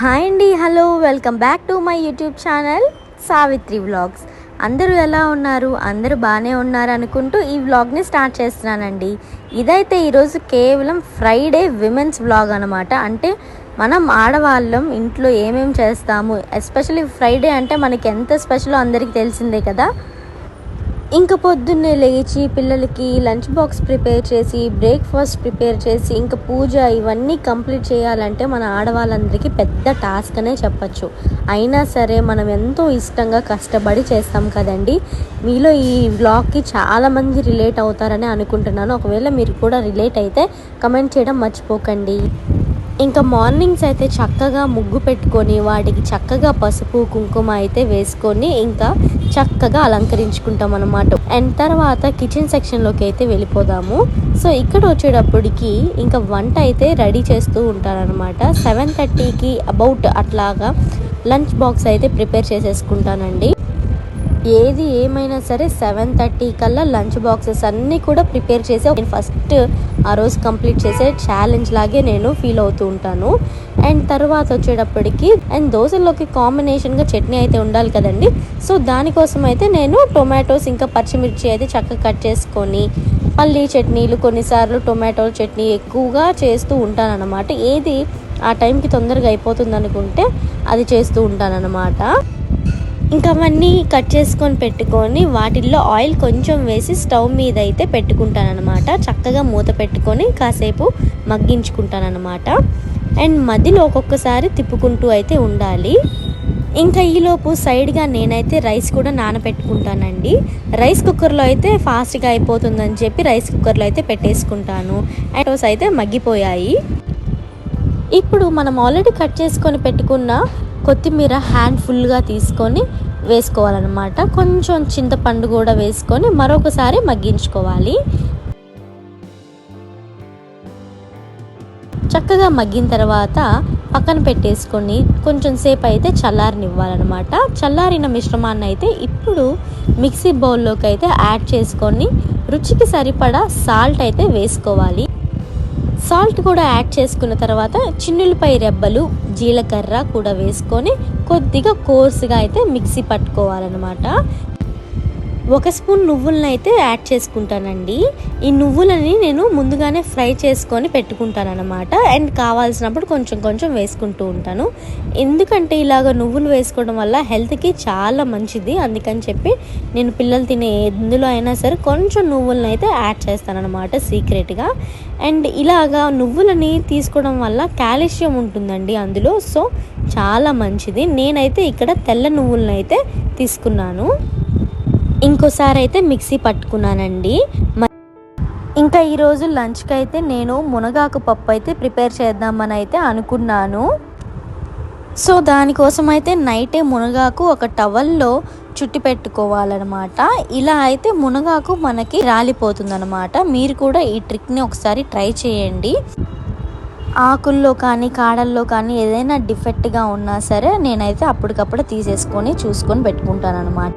Hi అండి hello welcome back to my YouTube channel Savitri vlogs. అందరూ ఎలా ఉన్నారు? అందరూ బాగానే ఉన్నారు అనుకుంటూ ఈ వ్లాగ్ని స్టార్ట్ చేస్తున్నానండి. ఇదైతే ఈరోజు కేవలం ఫ్రైడే విమెన్స్ వ్లాగ్ అనమాట అంటే మనం ఆడవాళ్ళం ఇంట్లో ఏమేమి చేస్తాము? ఎస్పెషల్లీ ఫ్రైడే అంటే మనకి ఎంత స్పెషలో అందరికీ తెలిసిందే కదా. ఇంకా పొద్దున్నే లేచి పిల్లలకి లంచ్ బాక్స్ ప్రిపేర్ చేసి బ్రేక్ఫాస్ట్ ప్రిపేర్ చేసి ఇంకా పూజ ఇవన్నీ కంప్లీట్ చేయాలంటే మన ఆడవాళ్ళందరికీ పెద్ద టాస్క్ అనే చెప్పచ్చు. అయినా సరే మనం ఎంతో ఇష్టంగా కష్టపడి చేస్తాం కదండి. మీలో ఈ వ్లాగ్కి చాలామంది రిలేట్ అవుతారని అనుకుంటున్నాను. ఒకవేళ మీరు కూడా రిలేట్ అయితే కమెంట్ చేయడం మర్చిపోకండి. ఇంకా మార్నింగ్స్ అయితే చక్కగా ముగ్గు పెట్టుకొని వాటికి చక్కగా పసుపు కుంకుమ అయితే వేసుకొని ఇంకా చక్కగా అలంకరించుకుంటాం అనమాట అండ్ తర్వాత కిచెన్ సెక్షన్లోకి అయితే వెళ్ళిపోదాము. సో ఇక్కడ వచ్చేటప్పటికి ఇంకా వంట అయితే రెడీ చేస్తూ ఉంటారనమాట సెవెన్ థర్టీకి అబౌట్ అట్లాగా లంచ్ బాక్స్ అయితే ప్రిపేర్ చేసేసుకుంటానండి. ఏది ఏమైనా సరే సెవెన్ థర్టీ కల్లా లంచ్ బాక్సెస్ అన్నీ కూడా ప్రిపేర్ చేసి ఫస్ట్ ఆ రోజు కంప్లీట్ చేసే ఛాలెంజ్ లాగే నేను ఫీల్ అవుతూ ఉంటాను. అండ్ తర్వాత వచ్చేటప్పటికి అండ్ దోశల్లోకి కాంబినేషన్గా చట్నీ అయితే ఉండాలి కదండి. సో దానికోసం అయితే నేను టొమాటోస్ ఇంకా పచ్చిమిర్చి అయితే చక్కగా కట్ చేసుకొని పల్లీ చట్నీలు కొన్నిసార్లు టొమాటో చట్నీ ఎక్కువగా చేస్తూ ఉంటానన్నమాట. ఏది ఆ టైంకి తొందరగా అయిపోతుంది అనుకుంటే అది చేస్తూ ఉంటానన్నమాట. ఇంకా అవన్నీ కట్ చేసుకొని పెట్టుకొని వాటిల్లో ఆయిల్ కొంచెం వేసి స్టవ్ మీద అయితే పెట్టుకుంటానమాట చక్కగా మూత పెట్టుకొని కాసేపు మగ్గించుకుంటానమాట అండ్ మధ్యలో ఒక్కొక్కసారి తిప్పుకుంటూ అయితే ఉండాలి. ఇంకా ఈలోపు సైడ్గా నేనైతే రైస్ కూడా నానబెట్టుకుంటానండి. రైస్ కుక్కర్లో అయితే ఫాస్ట్గా అయిపోతుందని చెప్పి రైస్ కుక్కర్లో అయితే పెట్టేసుకుంటాను. అండ్ అయితే మగ్గిపోయాయి. ఇప్పుడు మనం ఆల్రెడీ కట్ చేసుకొని పెట్టుకున్న కొత్తిమీర హ్యాండ్ ఫుల్గా తీసుకొని వేసుకోవాలన్నమాట. కొంచెం చింతపండు కూడా వేసుకొని మరొకసారి మగ్గించుకోవాలి. చక్కగా మగ్గిన తర్వాత పక్కన పెట్టేసుకొని కొంచెం సేపు అయితే చల్లారనివ్వాలన్నమాట. చల్లారిన మిశ్రమాన్ని అయితే ఇప్పుడు మిక్సీ బౌల్లోకి అయితే యాడ్ చేసుకొని రుచికి సరిపడా సాల్ట్ అయితే వేసుకోవాలి. సాల్ట్ కూడా యాడ్ చేసుకున్న తర్వాత చిన్నులపై రెబ్బలు జీలకర్ర కూడా వేసుకొని కొద్దిగా కోర్సుగా అయితే మిక్సీ పట్టుకోవాలన్నమాట. ఒక స్పూన్ నువ్వులను అయితే యాడ్ చేసుకుంటానండి. ఈ నువ్వులని నేను ముందుగానే ఫ్రై చేసుకొని పెట్టుకుంటానన్నమాట. అండ్ కావాల్సినప్పుడు కొంచెం కొంచెం వేసుకుంటూ ఉంటాను. ఎందుకంటే ఇలాగ నువ్వులు వేసుకోవడం వల్ల హెల్త్కి చాలా మంచిది. అందుకని చెప్పి నేను పిల్లలు తినే ఎందులో అయినా సరే కొంచెం నువ్వులను అయితే యాడ్ చేస్తానన్నమాట సీక్రెట్గా. అండ్ ఇలాగా నువ్వులని తీసుకోవడం వల్ల కాల్షియం ఉంటుందండి అందులో. సో చాలా మంచిది. నేనైతే ఇక్కడ తెల్ల నువ్వులను అయితే తీసుకున్నాను. ఇంకోసారి అయితే మిక్సీ పట్టుకున్నానండి. ఇంకా ఈరోజు లంచ్కి అయితే నేను మునగాకు పప్పు అయితే ప్రిపేర్ చేద్దామని అయితే అనుకున్నాను. సో దానికోసం అయితే నైటే మునగాకు ఒక టవల్లో చుట్టి పెట్టుకోవాలన్నమాట. ఇలా అయితే మునగాకు మనకి రాలిపోతుందన్నమాట. మీరు కూడా ఈ ట్రిక్ని ఒకసారి ట్రై చేయండి. ఆకుల్లో కానీ కాడల్లో కానీ ఏదైనా డిఫెక్ట్గా ఉన్నా సరే నేనైతే అప్పటికప్పుడు తీసేసుకొని చూసుకొని పెట్టుకుంటాను అనమాట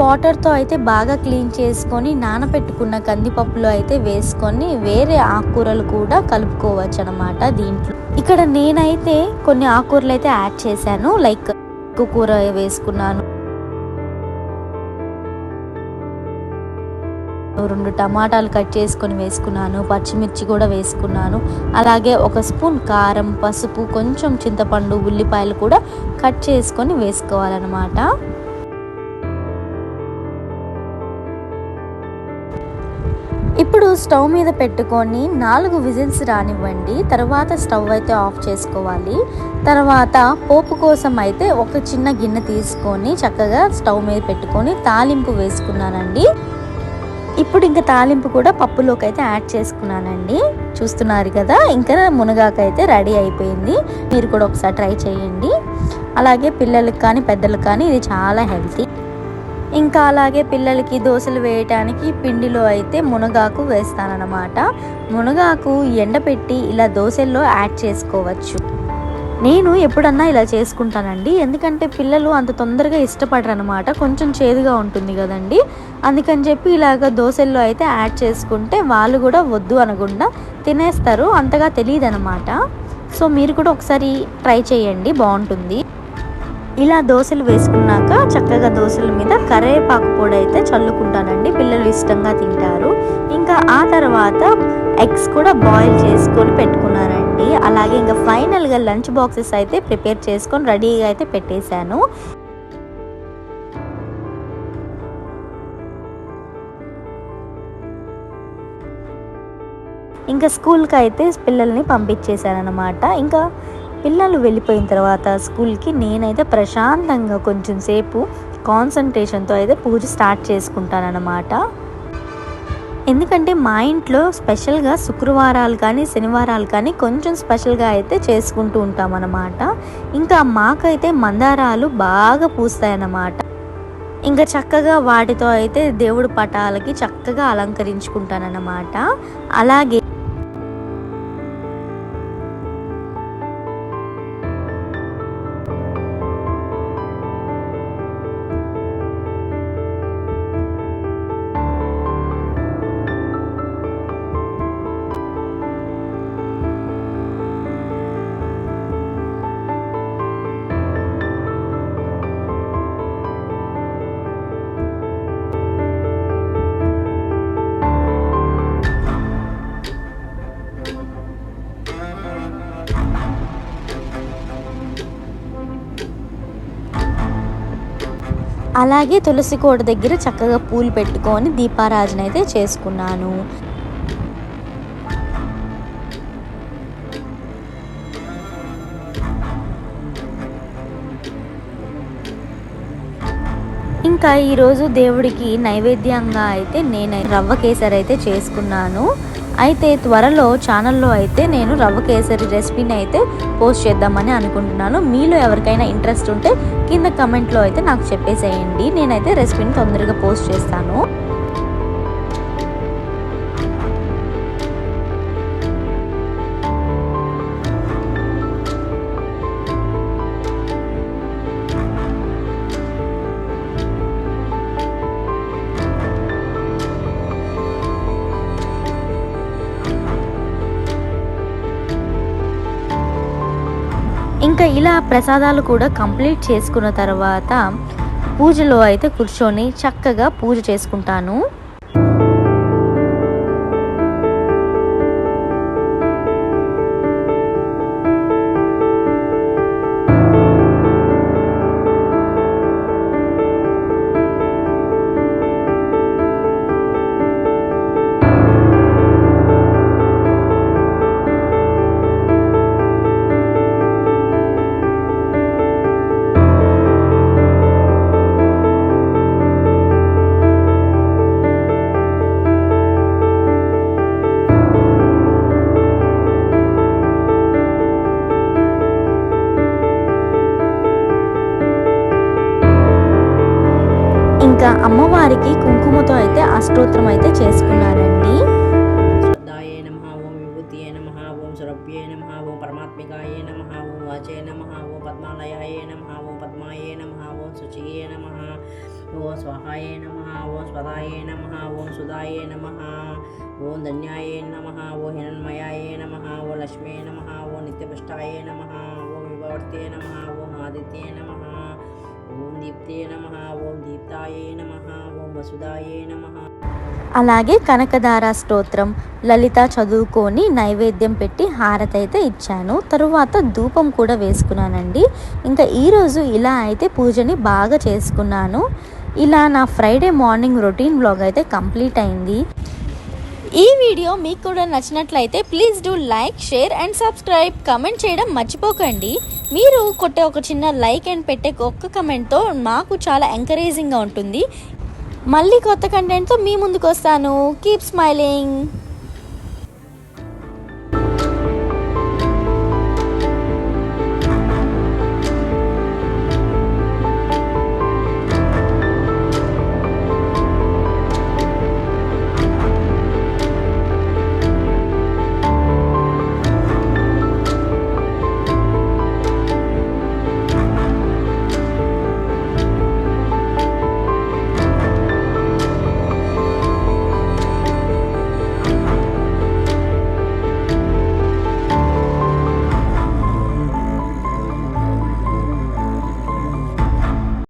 వాటర్తో అయితే బాగా క్లీన్ చేసుకొని నానబెట్టుకున్న కందిపప్పులో అయితే వేసుకొని వేరే ఆకుకూరలు కూడా కలుపుకోవచ్చు అనమాట దీంట్లో. ఇక్కడ నేనైతే కొన్ని ఆకుకూరలు అయితే యాడ్ చేశాను లైక్ కూర వేసుకున్నాను. రెండు టమాటాలు కట్ చేసుకొని వేసుకున్నాను పచ్చిమిర్చి కూడా వేసుకున్నాను. అలాగే ఒక స్పూన్ కారం పసుపు కొంచెం చింతపండు ఉల్లిపాయలు కూడా కట్ చేసుకొని వేసుకోవాలన్నమాట. స్టవ్ మీద పెట్టుకొని నాలుగు విజిల్స్ రానివ్వండి. తర్వాత స్టవ్ అయితే ఆఫ్ చేసుకోవాలి. తర్వాత పోపు కోసం అయితే ఒక చిన్న గిన్నె తీసుకొని చక్కగా స్టవ్ మీద పెట్టుకొని తాలింపు వేసుకున్నానండి. ఇప్పుడు ఇంకా తాలింపు కూడా పప్పులోకి అయితే యాడ్ చేసుకున్నానండి. చూస్తున్నారు కదా ఇంకా మునగాకైతే రెడీ అయిపోయింది. మీరు కూడా ఒకసారి ట్రై చేయండి. అలాగే పిల్లలకి కానీ పెద్దలకు కానీ ఇది చాలా హెల్తీ. ఇంకా అలాగే పిల్లలకి దోశలు వేయటానికి పిండిలో అయితే మునగాకు వేస్తానన్నమాట. మునగాకు ఎండపెట్టి ఇలా దోశల్లో యాడ్ చేసుకోవచ్చు. నేను ఎప్పుడన్నా ఇలా చేసుకుంటానండి. ఎందుకంటే పిల్లలు అంత తొందరగా ఇష్టపడరు అనమాట కొంచెం చేదుగా ఉంటుంది కదండి. అందుకని చెప్పి ఇలాగ దోశల్లో అయితే యాడ్ చేసుకుంటే వాళ్ళు కూడా వద్దు అనకుండా తినేస్తారు. అంతగా తెలియదు అనమాట సో మీరు కూడా ఒకసారి ట్రై చేయండి. బాగుంటుంది. ఇలా దోశలు వేసుకున్నాక చక్కగా దోశల మీద కరేపాకు పొడి అయితే చల్లుకుంటానండి. పిల్లలు ఇష్టంగా తింటారు. ఇంకా ఆ తర్వాత ఎగ్స్ కూడా బాయిల్ చేసుకొని పెట్టుకున్నానండి. అలాగే ఇంకా ఫైనల్గా లంచ్ బాక్సెస్ అయితే ప్రిపేర్ చేసుకొని రెడీగా అయితే పెట్టేశాను. ఇంకా స్కూల్కి అయితే పిల్లల్ని పంపించేశారనమాట ఇంకా పిల్లలు వెళ్ళిపోయిన తర్వాత స్కూల్కి నేనైతే ప్రశాంతంగా కొంచెం సేపు కాన్సన్ట్రేషన్తో అయితే పూజ స్టార్ట్ చేసుకుంటానన్నమాట. ఎందుకంటే మా ఇంట్లో స్పెషల్గా శుక్రవారాలు కానీ శనివారాలు కానీ కొంచెం స్పెషల్గా అయితే చేసుకుంటూ ఉంటామన్నమాట. ఇంకా మాకైతే మందారాలు బాగా పూస్తాయన్నమాట. ఇంకా చక్కగా వాటితో అయితే దేవుడు పటాలకి చక్కగా అలంకరించుకుంటానన్నమాట. అలాగే అలాగే తులసి కోట దగ్గర చక్కగా పూలు పెట్టుకొని దీపారాజన అయితే చేసుకున్నాను. ఇంకా ఈరోజు దేవుడికి నైవేద్యంగా అయితే నేను రవ్వ కేసరి అయితే చేసుకున్నాను. అయితే త్వరలో ఛానల్లో అయితే నేను రవ్వ కేసరి రెసిపీని అయితే పోస్ట్ చేద్దామని అనుకుంటున్నాను. మీలో ఎవరికైనా ఇంట్రెస్ట్ ఉంటే కింద కమెంట్లో అయితే నాకు చెప్పేసేయండి. నేనైతే రెసిపీని తొందరగా పోస్ట్ చేస్తాను. ఇంకా ఇలా ప్రసాదాలు కూడా కంప్లీట్ చేసుకున్న తర్వాత పూజలో అయితే కూర్చొని చక్కగా పూజ చేసుకుంటాను. కుంకుమతో అయితే అష్టోత్తరం అయితే చేసుకున్నారండి శ్రద్ధాయే నమ ఓం విభూతియే నమ ఓం సురభ్యే నమ ఓం పరమాత్మికాయే నమ ఓం వాచే నమ ఓం పద్మాలయాయే నమ ఓం పద్మాయే నమ ఓం శుచియే నమ ఓం స్వహాయే నమ ఓం స్వదాయే నమ ఓం సుధాయే నమ ఓం ధన్యాయే నమ ఓం హిరణ్మయాయే నమ ఓం లక్ష్మే నమ ఓం నిత్యపుష్టాయే నమ ఓం విభవర్తే నమ ఓం ఆదిత్యే నమ ఓం నమ ఓం దీప్తాయే నమ ఓం వసుదాయే నమ. అలాగే కనకదార స్తోత్రం లలిత చదువుకొని నైవేద్యం పెట్టి హారతి అయితే ఇచ్చాను. తరువాత ధూపం కూడా వేసుకున్నానండి. ఇంకా ఈరోజు ఇలా అయితే పూజని బాగా చేసుకున్నాను. ఇలా నా ఫ్రైడే మార్నింగ్ రొటీన్ బ్లాగ్ అయితే కంప్లీట్ అయింది. ఈ వీడియో మీకు కూడా నచ్చినట్లయితే please do like share and subscribe. Comment చేయడం మర్చిపోకండి. మీరు కొట్టే ఒక చిన్న లైక్ అండ్ పెట్టే ఒక్క కమెంట్తో మాకు చాలా ఎంకరేజింగ్గా ఉంటుంది. మళ్ళీ కొత్త కంటెంట్తో మీ ముందుకు వస్తాను. Keep smiling